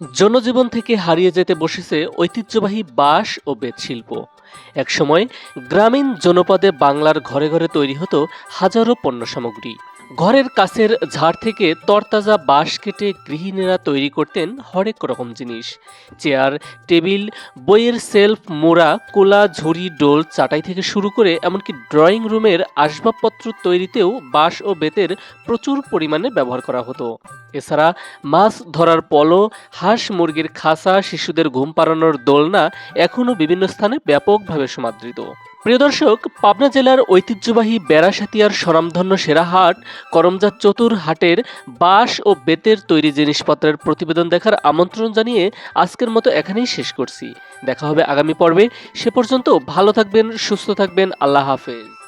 জনজীবন থেকে হারিয়ে যেতে বসেছে ঐতিহ্যবাহী বাঁশ ও বেত শিল্প একসময় গ্রামীণ জনপদে বাংলার ঘরে ঘরে তৈরি হতো হাজারো পণ্য সামগ্রী। ঘরের কাছের ঝাড় থেকে তরতাজা বাঁশ কেটে গৃহিণীরা তৈরি করতেন হরেক রকম জিনিস। চেয়ার, টেবিল, বইয়ের সেলফ, মোড়া, কোলা, ঝুড়ি, ডোল, চাটাই থেকে শুরু করে এমনকি ড্রয়িং রুমের আসবাবপত্র তৈরিতেও বাঁশ ও বেতের প্রচুর পরিমাণে ব্যবহার করা হতো। এছাড়া মাছ ধরার পলো হাঁস মুরগির খাসা শিশুদের ঘুম পাড়ানোর দোলনা এখনও বিভিন্ন স্থানে ব্যাপকভাবে সমাদৃত। প্রিয় দর্শক, পাবনা জেলার ঐতিহ্যবাহী বেড়াসাতিয়ার সেরা হাট করমজাত চতুর হাটের বাঁশ ও বেতের তৈরি জিনিসপত্রের প্রতিবেদন দেখার আমন্ত্রণ জানিয়ে আজকের মতো এখানেই শেষ করছি। দেখা হবে আগামী পর্বে। সে পর্যন্ত ভালো থাকবেন, সুস্থ থাকবেন, আল্লাহ হাফেজ।